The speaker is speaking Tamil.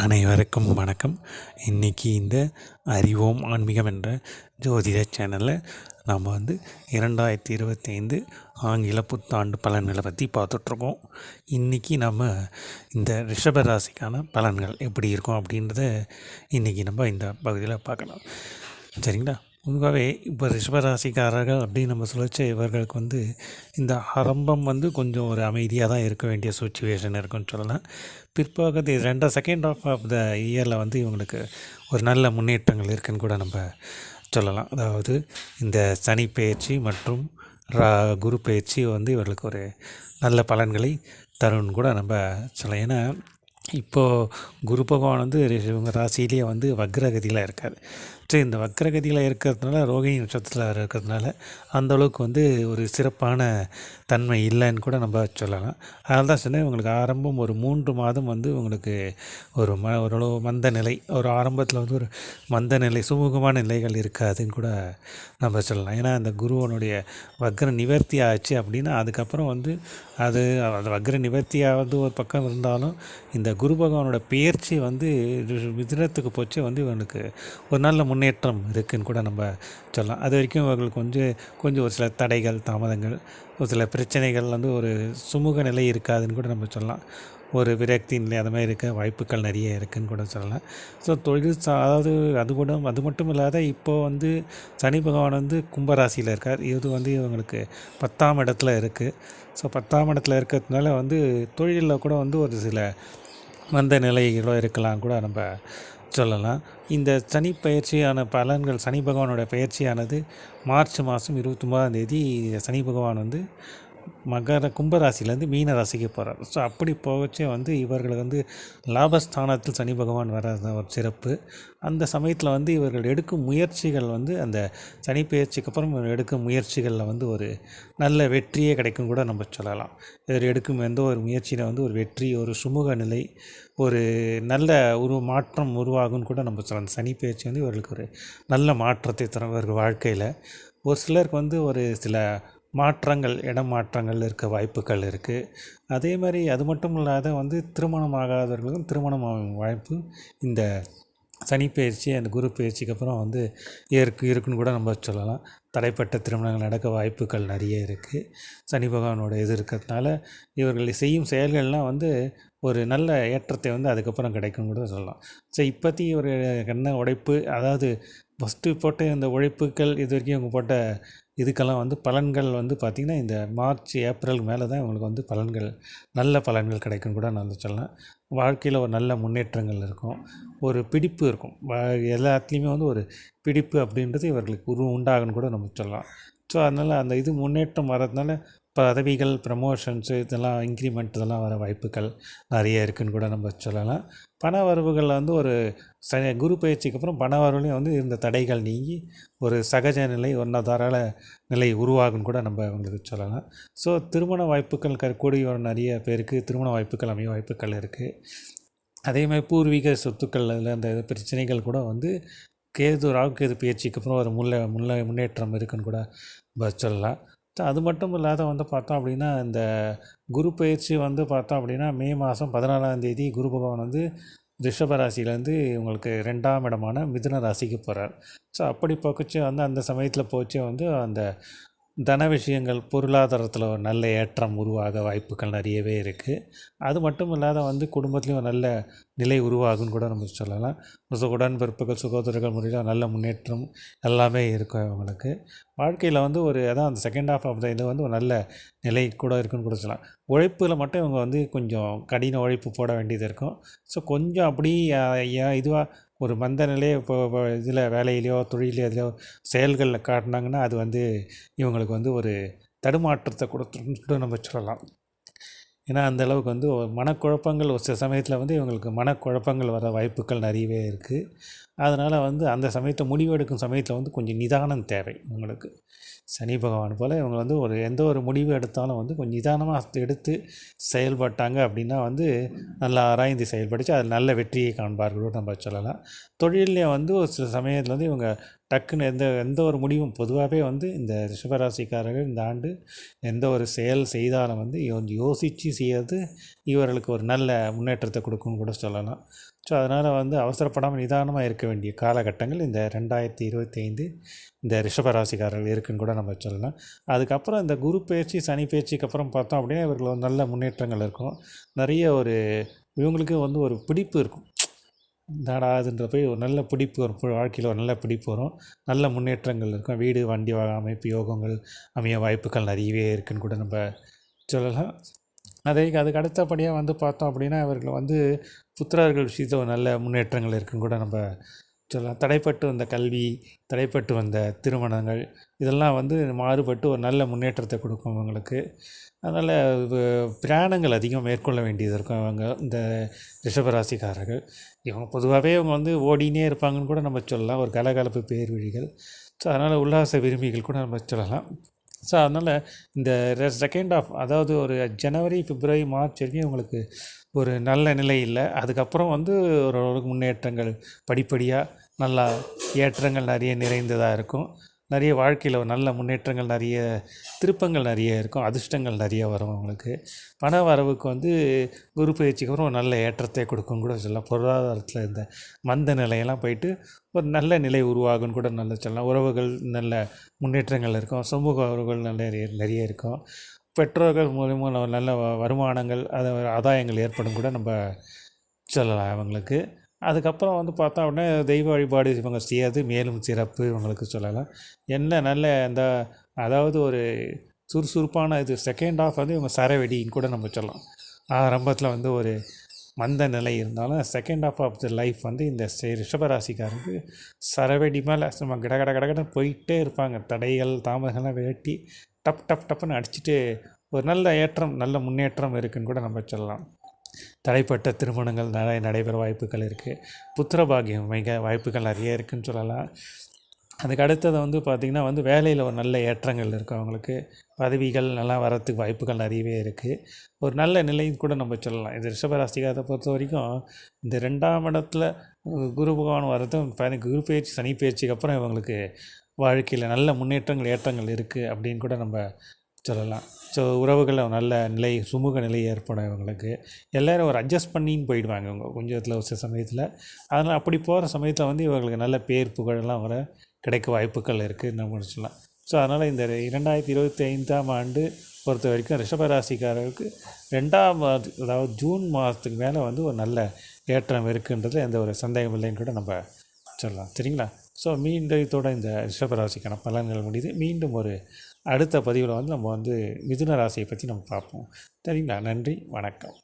அனைவருக்கும் வணக்கம். இன்றைக்கி இந்த அறிவோம் ஆன்மீகம் என்ற ஜோதிட சேனலில் நாம் வந்து இரண்டாயிரத்தி இருபத்தைந்து ஆங்கில புத்தாண்டு பலன்களை பற்றி பார்த்துட்ருக்கோம். இன்றைக்கி நம்ம இந்த ரிஷபராசிக்கான பலன்கள் எப்படி இருக்கும் அப்படின்றத இன்றைக்கி நம்ம இந்த பகுதியில் பார்க்கலாம். சரிங்களா? பொதுவாகவே இப்போ ரிஷபராசிக்காரர்கள் அப்படின்னு நம்ம சொல்லிச்சு இவர்களுக்கு வந்து இந்த ஆரம்பம் வந்து கொஞ்சம் ஒரு அமைதியாக தான் இருக்க வேண்டிய சுச்சுவேஷன் இருக்குன்னு சொல்லலாம். பிற்பகுதி ரெண்டாம் செகண்ட் ஆஃப் ஆஃப் த இயரில் வந்து இவங்களுக்கு ஒரு நல்ல முன்னேற்றங்கள் இருக்குன்னு கூட நம்ம சொல்லலாம். அதாவது இந்த சனி பயிற்சி மற்றும் ரா குரு பயிற்சி வந்து இவர்களுக்கு ஒரு நல்ல பலன்களை தரும்னு கூட நம்ம சொல்லலாம். ஏன்னா இப்போது குரு பகவான் வந்து இவங்க ராசியிலேயே வந்து வக்ரகதியில் இருக்கார். சரி இந்த வக்கரகதியில் இருக்கிறதுனால ரோகிணி நட்சத்திரத்தில் இருக்கிறதுனால அந்த அளவுக்கு வந்து ஒரு சிறப்பான தன்மை இல்லைன்னு கூட நம்ம சொல்லலாம். அதனால தான் சொன்னேன் உங்களுக்கு ஆரம்பம் ஒரு மூன்று மாதம் வந்து உங்களுக்கு ஒரு ம ஓரளவு மந்த நிலை ஒரு ஆரம்பத்தில் வந்து ஒரு மந்த நிலை சுமூகமான நிலைகள் இருக்காதுன்னு கூட நம்ம சொல்லலாம். ஏன்னா அந்த குருவனுடைய வக்ர நிவர்த்தி ஆச்சு அப்படின்னா அதுக்கப்புறம் வந்து அது அந்த வக்ர நிவர்த்தியாவது ஒரு பக்கம் இருந்தாலும் இந்த குரு பகவானோட பெயர்ச்சி வந்து மிதினத்துக்கு போச்சு வந்து இவனுக்கு ஒரு நல்ல முன்னேற்றம் இருக்குதுன்னு கூட நம்ம சொல்லலாம். அது வரைக்கும் இவர்களுக்கு கொஞ்சம் கொஞ்சம் ஒரு சில தடைகள் தாமதங்கள் ஒரு சில பிரச்சனைகள் வந்து ஒரு சுமூக நிலை இருக்காதுன்னு கூட நம்ம சொல்லலாம். ஒரு விரக்தி நிலை அது மாதிரி இருக்க வாய்ப்புகள் நிறைய இருக்குதுன்னு கூட சொல்லலாம். ஸோ தொழில் சா அதாவது அது கூட அது மட்டும் இல்லாத இப்போது வந்து சனி பகவான் வந்து கும்பராசியில் இருக்கார். இது வந்து இவங்களுக்கு பத்தாம் இடத்துல இருக்குது ஸோ பத்தாம் இடத்துல இருக்கிறதுனால வந்து தொழிலில் கூட வந்து ஒரு சில மந்த நிலைகளோ இருக்கலாம் கூட நம்ம சொல்லலாம். இந்த சனி பயிற்சியான பலன்கள் சனி பகவானோட பயிற்சியானது மார்ச் மாதம் இருபத்தொம்பதாம் தேதி சனி பகவான் வந்து மகர கும்பராசிலேருந்து மீன ராசிக்கு போகிறார் ஸோ அப்படி போகச்சே வந்து இவர்கள் வந்து லாபஸ்தானத்தில் சனி பகவான் வர ஒரு சிறப்பு. அந்த சமயத்தில் வந்து இவர்கள் எடுக்கும் முயற்சிகள் வந்து அந்த சனி பயிற்சிக்கு அப்புறம் எடுக்கும் முயற்சிகளில் வந்து ஒரு நல்ல வெற்றியே கிடைக்கும் கூட நம்ம சொல்லலாம். இவர் எடுக்கும் எந்த ஒரு முயற்சியில் வந்து ஒரு வெற்றி ஒரு சுமூக நிலை ஒரு நல்ல ஒரு மாற்றம் உருவாகும்னு கூட நம்ம சொல்லலாம். சனி பயிற்சி வந்து இவர்களுக்கு ஒரு நல்ல மாற்றத்தை தரும் இவர்கள் வாழ்க்கையில். ஒரு சிலருக்கு வந்து ஒரு சில மாற்றங்கள் இடம் மாற்றங்கள் இருக்க வாய்ப்புகள் இருக்குது அதே மாதிரி அது மட்டும் இல்லாத வந்து திருமணம் ஆகாதவர்களுக்கும் திருமணம் ஆகும் வாய்ப்பு. இந்த சனி பயிற்சி அந்த குரு பயிற்சிக்கு அப்புறம் வந்து இருக்கு இருக்குன்னு கூட நம்ம சொல்லலாம். தடைப்பட்ட திருமணங்கள் நடக்க வாய்ப்புகள் நிறைய இருக்குது சனி பகவானோட இது இருக்கிறதுனால இவர்கள் செய்யும் செயல்கள்லாம் வந்து ஒரு நல்ல ஏற்றத்தை வந்து அதுக்கப்புறம் கிடைக்கும் கூட சொல்லலாம். ஸோ இப்போத்தி ஒரு என்ன உழைப்பு அதாவது ஃபஸ்ட்டு போட்ட இந்த உழைப்புகள் இது வரைக்கும் இவங்க போட்ட இதுக்கெல்லாம் வந்து பலன்கள் வந்து பார்த்திங்கன்னா இந்த மார்ச் ஏப்ரல் மேலே தான் இவங்களுக்கு வந்து பலன்கள் நல்ல பலன்கள் கிடைக்கும் கூட நான் சொல்லலாம். வாழ்க்கையில் ஒரு நல்ல முன்னேற்றங்கள் இருக்கும். ஒரு பிடிப்பு இருக்கும். எல்லாத்துலேயுமே வந்து ஒரு பிடிப்பு அப்படின்றது இவர்களுக்கு உரு உண்டாகுன்னு கூட நம்ம சொல்லலாம். ஸோ அதனால் அந்த இது முன்னேற்றம் வர்றதுனால பதவிகள் ப்ரமோஷன்ஸு இதெல்லாம் இன்க்ரிமெண்ட் இதெல்லாம் வர வாய்ப்புகள் நிறைய இருக்குதுன்னு கூட நம்ம சொல்லலாம். பண வரவுகளில் வந்து ஒரு ச குரு பயிற்சிக்கு அப்புறம் பண வரவுலையும் வந்து இந்த தடைகள் நீங்கி ஒரு சகஜ நிலை ஒன்றதாரால நிலை உருவாகுன்னு கூட நம்ம அவங்களுக்கு சொல்லலாம். ஸோ திருமண வாய்ப்புகள் க ஒரு நிறைய பேருக்கு திருமண வாய்ப்புகள் அமைய வாய்ப்புகள் இருக்குது அதே மாதிரி பூர்வீக சொத்துக்கள் அந்த பிரச்சனைகள் கூட வந்து கேது ராகு கேது பயிற்சிக்கு அப்புறம் ஒரு முல்லை முல்லை முன்னேற்றம் இருக்குன்னு கூட சொல்லலாம். அது மட்டும் இல்லாத வந்து பார்த்தோம் அப்படின்னா இந்த குரு பயிற்சி வந்து பார்த்தோம் அப்படின்னா மே மாதம் பதினாலாம் தேதி குரு பகவான் வந்து ரிஷப ராசியிலேருந்து உங்களுக்கு ரெண்டாம் இடமான மிதுன ராசிக்கு போகிறார் ஸோ அப்படி போக்குச்சு வந்து அந்த சமயத்தில் போச்சு வந்து அந்த தன விஷயங்கள் பொருளாதாரத்தில் ஒரு நல்ல ஏற்றம் உருவாக வாய்ப்புகள் நிறையவே இருக்குது அது மட்டும் இல்லாத வந்து குடும்பத்துலேயும் ஒரு நல்ல நிலை உருவாகும்னு கூட நம்ம சொல்லலாம். உடன்பிறப்புகள் சுகோதரர்கள் முறையில் நல்ல முன்னேற்றம் எல்லாமே இருக்கும் அவங்களுக்கு. வாழ்க்கையில் வந்து ஒரு அதான் அந்த செகண்ட் ஹாஃப் ஆஃப் த இது வந்து ஒரு நல்ல நிலை கூட இருக்குன்னு கூட சொல்லலாம். உழைப்பில் மட்டும் இவங்க வந்து கொஞ்சம் கடின உழைப்பு போட வேண்டியது இருக்கும். ஸோ கொஞ்சம் அப்படி இதுவாக ஒரு மந்த நிலையை இப்போ இதில் வேலையிலையோ தொழிலையோ எதுலையோ செயல்களில் காட்டினாங்கன்னா அது வந்து இவங்களுக்கு வந்து ஒரு தடுமாற்றத்தை கொடுத்துருன்னு நம்ம சொல்லலாம். ஏன்னா அந்த அளவுக்கு வந்து மனக்குழப்பங்கள் ஒரு சில சமயத்தில் வந்து இவங்களுக்கு மனக்குழப்பங்கள் வர வாய்ப்புகள் நிறையவே இருக்குது அதனால் வந்து அந்த சமயத்தை முடிவெடுக்கும் சமயத்தில் வந்து கொஞ்சம் நிதானம் தேவை உங்களுக்கு. சனி பகவான் போல் இவங்க வந்து ஒரு எந்த ஒரு முடிவு எடுத்தாலும் வந்து கொஞ்சம் நிதானமாக எடுத்து செயல்பட்டாங்க அப்படின்னா வந்து நல்லா ஆராய்ந்து செயல்படுத்தி அதில் நல்ல வெற்றியை காண்பார்கள் நம்ம சொல்லலாம். தொழிலே வந்து ஒரு சில சமயத்தில் வந்து இவங்க டக்குன்னு எந்த எந்த ஒரு முடிவும் பொதுவாகவே வந்து இந்த ரிஷபராசிக்காரர்கள் இந்த ஆண்டு எந்த ஒரு செயல் செய்தாலும் வந்து கொஞ்சம் யோசித்து செய்யறது இவர்களுக்கு ஒரு நல்ல முன்னேற்றத்தை கொடுக்கும்னு கூட சொல்லலாம். ஸோ அதனால் வந்து அவசரப்படாமல் நிதானமாக இருக்க வேண்டிய காலகட்டங்கள் இந்த ரெண்டாயிரத்தி இருபத்தி ஐந்து இந்த ரிஷபராசிக்காரர்கள் இருக்குன்னு கூட நம்ம சொல்லலாம். அதுக்கப்புறம் இந்த குரு பயிற்சி சனி பயிற்சிக்கு அப்புறம் பார்த்தோம் அப்படின்னா இவர்கள் நல்ல முன்னேற்றங்கள் இருக்கும். நிறைய ஒரு இவங்களுக்கு வந்து ஒரு பிடிப்பு இருக்கும். என்னடா அதுன்ற போய் ஒரு நல்ல பிடிப்பு வரும். வாழ்க்கையில் ஒரு நல்ல பிடிப்பு வரும். நல்ல முன்னேற்றங்கள் இருக்கும். வீடு வண்டி அமைப்பு யோகங்கள் அமைய வாய்ப்புகள் நிறையவே இருக்குன்னு கூட நம்ம சொல்லலாம். அதே அதுக்கு அடுத்தபடியாக வந்து பார்த்தோம் அப்படின்னா இவர்கள் வந்து புத்திரர்கள் விஷயத்தில் ஒரு நல்ல முன்னேற்றங்கள் இருக்குன்னு கூட நம்ம சொல்லலாம். தடைப்பட்டு வந்த கல்வி தடைப்பட்டு வந்த திருமணங்கள் இதெல்லாம் வந்து மாறுபட்டு ஒரு நல்ல முன்னேற்றத்தை கொடுக்கும் அவங்களுக்கு அதனால் பிரயாணங்கள் அதிகம் மேற்கொள்ள வேண்டியது இருக்கும் அவங்க இந்த ரிஷபராசிக்காரர்கள். இவங்க பொதுவாகவே இவங்க வந்து ஓடினே இருப்பாங்கன்னு கூட நம்ம சொல்லலாம். ஒரு கலகலப்பு பேர்வழிகள். ஸோ அதனால் உல்லாச விரும்பிகள் கூட நம்ம சொல்லலாம். ஸோ அதனால் இந்த செகண்ட் ஆஃப் அதாவது ஒரு ஜனவரி பிப்ரவரி மார்ச் வரைக்கும் உங்களுக்கு ஒரு நல்ல நிலை இல்லை. அதுக்கப்புறம் வந்து ஓரளவுக்கு முன்னேற்றங்கள் படிப்படியாக நல்லா ஏற்றங்கள் நிறைய நிறைந்ததாக இருக்கும். நிறைய வாழ்க்கையில் நல்ல முன்னேற்றங்கள் நிறைய திருப்பங்கள் நிறைய இருக்கும் அதிர்ஷ்டங்கள் நிறைய வரும் அவங்களுக்கு. பண வரவுக்கு வந்து குரு பயிற்சிக்கு அப்புறம் ஒரு நல்ல ஏற்றத்தை கொடுக்கும் கூட சொல்லலாம். பொருளாதாரத்தில் இந்த மந்த நிலையெல்லாம் போயிட்டு ஒரு நல்ல நிலை உருவாகும் கூட நல்ல சொல்லலாம். உறவுகள் நல்ல முன்னேற்றங்கள் இருக்கும். சமூக உறவுகள் நல்ல நிறைய இருக்கும். பெற்றோர்கள் மூலிமா நல்ல வருமானங்கள் அதை ஆதாயங்கள் ஏற்படும் கூட நம்ம சொல்லலாம் அவங்களுக்கு. அதுக்கப்புறம் வந்து பார்த்தோம் அப்படின்னா தெய்வ வழிபாடு இவங்க செய்யாது மேலும் சிறப்பு இவங்களுக்கு சொல்லலாம். என்ன நல்ல அந்த அதாவது ஒரு சுறுசுறுப்பான இது செகண்ட் ஆஃப் வந்து இவங்க சரவெடின்னு கூட நம்ம சொல்லலாம். ஆரம்பத்தில் வந்து ஒரு மந்த நிலை இருந்தாலும் second half of the life வந்து இந்த ரிஷபராசிக்காரருக்கு சரவெடி மேலே சும்மா கட கட கடன்னு போயிட்டே இருப்பாங்க. தடைகள் தாமதங்கள்லாம் வெட்டி டப் டப் டப்புன்னு அடிச்சுட்டு ஒரு நல்ல ஏற்றம் நல்ல முன்னேற்றம் இருக்குதுன்னு கூட நம்ம சொல்லலாம். தடைப்பட்ட திருமணங்கள் நிறைய நடைபெற வாய்ப்புகள் இருக்குது புத்திர பாகியம் மிக வாய்ப்புகள் நிறைய இருக்குதுன்னு சொல்லலாம். அதுக்கு அடுத்தது வந்து பார்த்திங்கன்னா வந்து வேலையில் ஒரு நல்ல ஏற்றங்கள் இருக்குது அவங்களுக்கு. பதவிகள் நல்லா வரத்துக்கு வாய்ப்புகள் நிறையவே இருக்குது ஒரு நல்ல நிலையும் கூட நம்ம சொல்லலாம். இது ரிஷபராசிகாரத்தை பொறுத்த வரைக்கும் இந்த ரெண்டாம் இடத்துல குரு பகவான் வரதும் குரு பயிற்சி சனி பயிற்சிக்கு அப்புறம் இவங்களுக்கு வாழ்க்கையில் நல்ல முன்னேற்றங்கள் ஏற்றங்கள் இருக்குது அப்படின்னு கூட நம்ம சொல்லலாம். ஸோ உறவுகளில் நல்ல நிலை சுமூக நிலை ஏற்படும் இவங்களுக்கு எல்லோரும் ஒரு அட்ஜஸ்ட் பண்ணின்னு போயிடுவாங்க இவங்க. கொஞ்சத்தில் ஒரு சில சமயத்தில். அதனால் அப்படி போகிற சமயத்தில் வந்து இவங்களுக்கு நல்ல பேர் புகழெல்லாம் வர கிடைக்க வாய்ப்புகள் இருக்குது நம்ம சொல்லலாம் ஸோ அதனால் இந்த இரண்டாயிரத்தி இருபத்தி ஐந்தாம் ஆண்டு பொறுத்த வரைக்கும் ரிஷபராசிக்காரர்களுக்கு ரெண்டாம் அதாவது ஜூன் மாதத்துக்கு மேலே வந்து ஒரு நல்ல ஏற்றம் இருக்குன்றது எந்த ஒரு சந்தேகம் இல்லைன்னு கூட நம்ம சொல்லலாம். சரிங்களா ஸோ மீண்டும் இதோட இந்த ரிஷபராசிக்கான பலன்கள் முடியுது மீண்டும் ஒரு அடுத்த பதிவில் வந்து நம்ம வந்து மிதுன ராசியை பற்றி நம்ம பார்ப்போம். சரிங்களா நன்றி வணக்கம்.